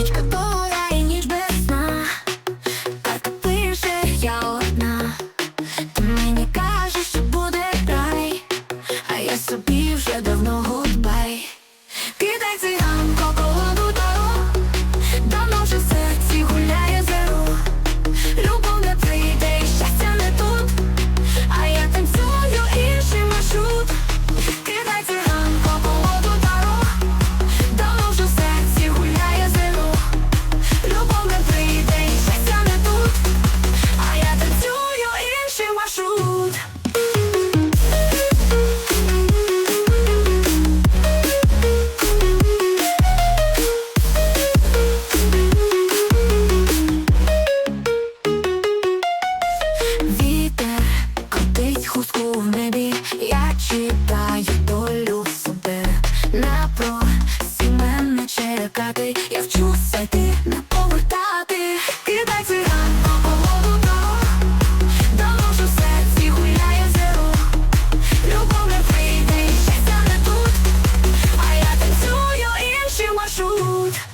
Річка то пустку в небі, я читаю долю в себе. На про мене чекати, я вчуся йти на повертати, кидай циган по полону дорог, давно ж у серці гуляє зеро, любов не прийде і щастя не тут, а я танцюю інший маршрут.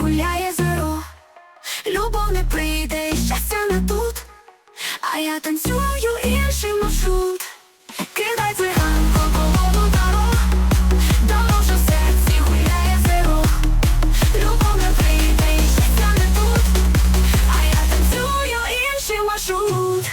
гуляє зоро, любов не прийде, і щастя не тут, а я танцюю інший маршрут. Кидай циганко, колону дорог, давно вже серці гуляє зоро, любов не прийде, щастя не тут, а я танцюю інший маршрут.